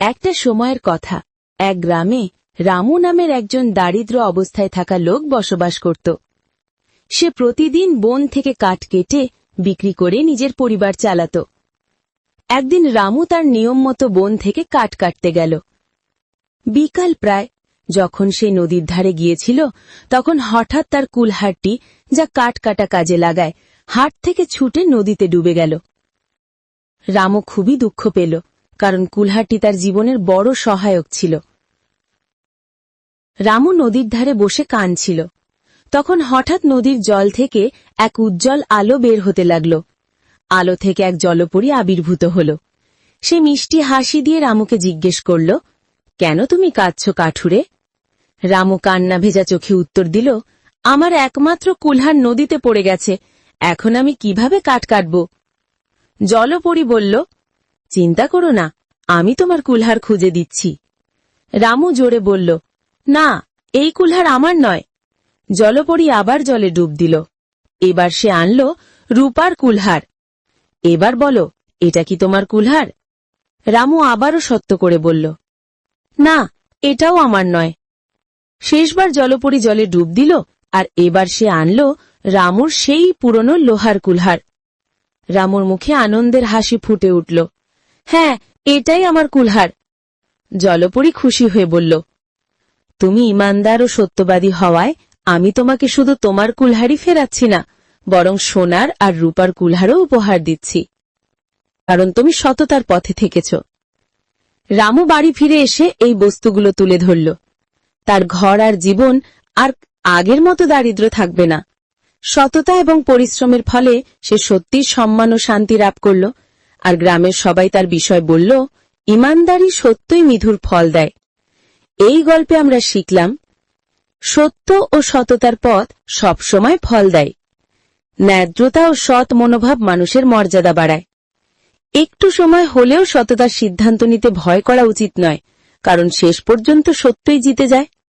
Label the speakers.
Speaker 1: একটা সময়ের কথা। এক গ্রামে রামু নামের একজন দারিদ্র অবস্থায় থাকা লোক বসবাস করত। সে প্রতিদিন বন থেকে কাঠ কেটে বিক্রি করে নিজের পরিবার চালাত। একদিন রামু তার নিয়ম মতো বন থেকে কাঠ কাটতে গেল। বিকাল প্রায়, যখন সে নদীর ধারে গিয়েছিল, তখন হঠাৎ তার কুলহারটি যা কাঠ কাটা কাজে লাগায়, হাট থেকে ছুটে নদীতে ডুবে গেল। রামু খুবই দুঃখ পেল। কারণ কুলহারটি তার জীবনের বড় সহায়ক ছিল। রামু নদীর ধারে বসে কাঁদছিল তখন হঠাৎ নদীর জল থেকে এক উজ্জ্বল আলো বের হতে লাগল। আলো থেকে এক জলপরী আবির্ভূত হল। সে মিষ্টি হাসি দিয়ে রামুকে জিজ্ঞেস করল, কেন তুমি কাঁদছ কাঠুরে? রামু কান্না ভেজা চোখে উত্তর দিল, আমার একমাত্র কুলহার নদীতে পড়ে গেছে। এখন আমি কীভাবে কাঠ কাটব? জলপরী বলল চিন্তা করো না, আমি তোমার কুলহার খুঁজে দিচ্ছি। রামু জোরে বলল, না, এই কুলহার আমার নয়। জলপরী আবার জলে ডুব দিল। এবার সে আনল রূপার কুলহার। এবার বলো, এটা কি তোমার কুলহার? রামু আবারও সত্য করে বলল, না, এটাও আমার নয়। শেষবার জলপরী জলে ডুব দিল, আর এবার সে আনল রামুর সেই পুরনো লোহার কুলহার। রামুর মুখে আনন্দের হাসি ফুটে উঠল। হ্যাঁ এটাই আমার কুলহার। জলপরী খুশি হয়ে বলল, তুমি ইমানদার ও সত্যবাদী হওয়ায় আমি তোমাকে শুধু তোমার কুলহারই ফেরাচ্ছি না, বরং সোনার আর রূপার কুলহারও উপহার দিচ্ছি। কারণ তুমি সততার পথে থেকেছ। রামু বাড়ি ফিরে এসে এই বস্তুগুলো তুলে ধরল। তার ঘর আর জীবন আর আগের মতো দারিদ্র থাকবে না। সততা এবং পরিশ্রমের ফলে সে সত্যি সম্মান ও শান্তি লাভ করল। আর গ্রামের সবাই তার বিষয় বলল, ইমানদারি সত্যই মিধুর ফল দেয়। এই গল্পে আমরা শিখলাম, সত্য ও সততার পথ সবসময় ফল দেয়। ন্যায্যতা ও সৎ মনোভাব মানুষের মর্যাদা বাড়ায়। একটু সময় হলেও সততার সিদ্ধান্ত নিতে ভয় করা উচিত নয়, কারণ শেষ পর্যন্ত সত্যই জিতে যায়।